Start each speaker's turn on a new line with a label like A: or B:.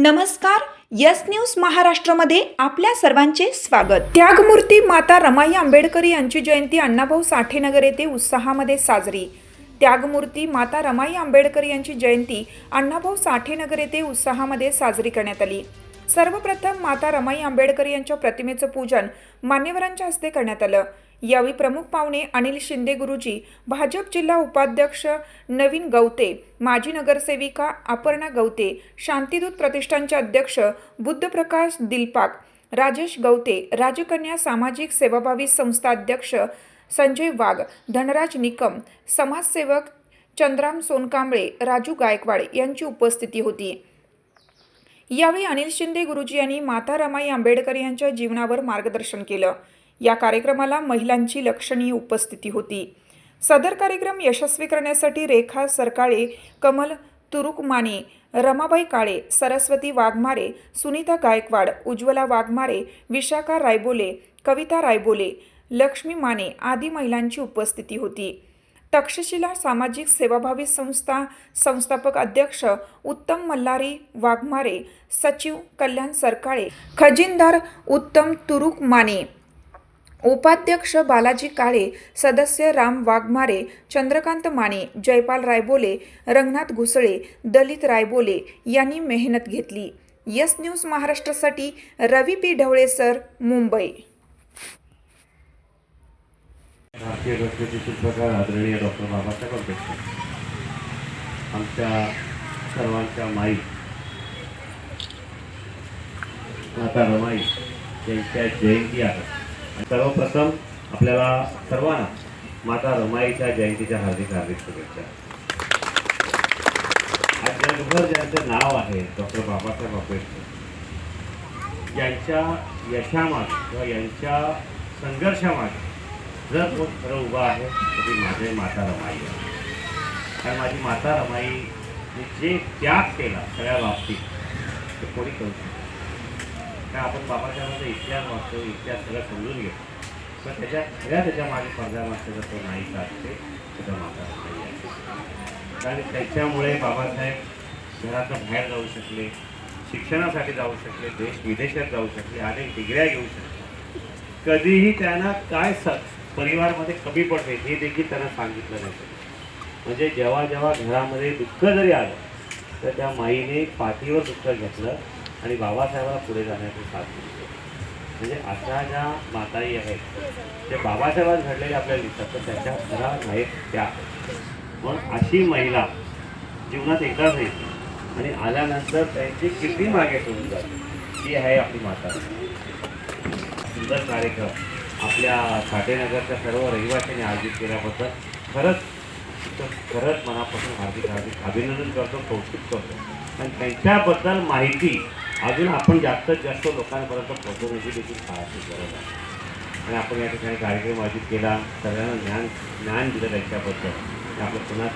A: नमस्कार yes news महाराष्ट्रामध्ये आपल्या सर्वांचे स्वागत. त्यागमूर्ती माता रमाई आंबेडकर यांची जयंती अण्णाभाऊ साठेनगर येथे उत्साहामध्ये साजरी. त्यागमूर्ती माता रमाई आंबेडकर यांची जयंती अण्णाभाऊ साठेनगर येथे उत्साहामध्ये साजरी करण्यात आली. सर्वप्रथम माता रमाई आंबेडकर यांच्या प्रतिमेचं पूजन मान्यवरांच्या हस्ते करण्यात आलं. यावेळी प्रमुख पाहुणे अनिल शिंदे गुरुजी भाजप जिल्हा उपाध्यक्ष नवीन गवते माजी नगरसेविका अपर्णा गवते शांतीदूत प्रतिष्ठानचे अध्यक्ष बुद्धप्रकाश दिलपाक राजेश गवते राजकन्या सामाजिक सेवाभावी संस्था अध्यक्ष संजय वाघ धनराज निकम समाजसेवक चंद्राम सोनकांबळे राजू गायकवाड यांची उपस्थिती होती. यावेळी अनिल शिंदे गुरुजी यांनी माता रमाई आंबेडकर यांच्या जीवनावर मार्गदर्शन केलं. या कार्यक्रमाला महिलांची लक्षणीय उपस्थिती होती. सदर कार्यक्रम यशस्वी करण्यासाठी रेखा सरकाळे कमल तुरुकमाने रमाबाई काळे सरस्वती वाघमारे सुनीता गायकवाड उज्ज्वला वाघमारे विशाखा रायबोले कविता रायबोले लक्ष्मी माने आदी महिलांची उपस्थिती होती. तक्षशिला सामाजिक सेवाभावी संस्था संस्थापक अध्यक्ष उत्तम मल्हारी वाघमारे सचिव कल्याण सरकाळे खजिनदार उत्तम तुरुक माने उपाध्यक्ष बालाजी काळे सदस्य राम वाघमारे चंद्रकांत माने जयपाल रायबोले रंगनाथ घुसळे दलित रायबोले यांनी मेहनत घेतली. यस न्यूज महाराष्ट्रासाठी रवी पी ढवळे सर मुंबई.
B: भारतीय घटनेचे शिल्पकार आदरणीय डॉक्टर बाबासाहेब आंबेडकर. आमच्या सर्वांच्या माई माता रमाई यांच्या जयंती आहे. सर्वप्रथम आपल्याला सर्वांना माता रमाईच्या जयंतीच्या हार्दिक हार्दिक शुभेच्छा. आज जगभर ज्यांचं नाव आहे डॉक्टर बाबासाहेब आंबेडकर यांच्या यशामाग किंवा यांच्या संघर्षामागे जर कोण खरं उभा आहे तर ती माझे माता रमाई आहे. कारण माझी माता रमाईने जे त्याग केला सगळ्या बाबतीत ते कोणी करू शकतो का आपण बाबासाहेबांचा इतिहास वाचतो इतिहास सगळं समजून घेतो. पण त्याच्या खऱ्या त्याच्यामागे पडद्यामागचा जर तो नाही असते तर माता कारण त्याच्यामुळे बाबासाहेब घरातून बाहेर जाऊ शकले शिक्षणासाठी जाऊ शकले देश विदेशात जाऊ शकले अनेक डिग्र्या घेऊ शकले. कधीही त्यांना काय स परिवारमध्ये कमी पडते हे देखील त्यांना सांगितलं जातं. म्हणजे जेव्हा जेव्हा घरामध्ये दुःख जरी आलं तर त्या माईने पाठीवर दुःख घेतलं आणि बाबासाहेबाला पुढे जाण्याचं साथ दिली. म्हणजे अशा ज्या माताई आहेत ते बाबासाहेबांत घडलेले आपल्याला दिसतात तर त्याच्या घरा आहेत त्या. म्हणून अशी महिला जीवनात एकदाच येते आणि आल्यानंतर त्यांची किती मागे सोडून जाते. ती आहे आपली माता. सुंदर कार्यक्रम. आपल्या साठेनगरच्या सर्व रहिवाशांनी आयोजित केल्याबद्दल खरंच खरंच मनापासून हार्दिक हार्दिक अभिनंदन करतो कौतुक करतो. आणि त्यांच्याबद्दल माहिती अजून आपण जास्तीत जास्त लोकांपर्यंत पोहोचवण्याची देखील काळाची गरज आहे. आणि आपण या ठिकाणी कार्यक्रम आयोजित केला. सगळ्यांना ज्ञान ज्ञान दिलं त्यांच्याबद्दल. आणि आपलं पुन्हा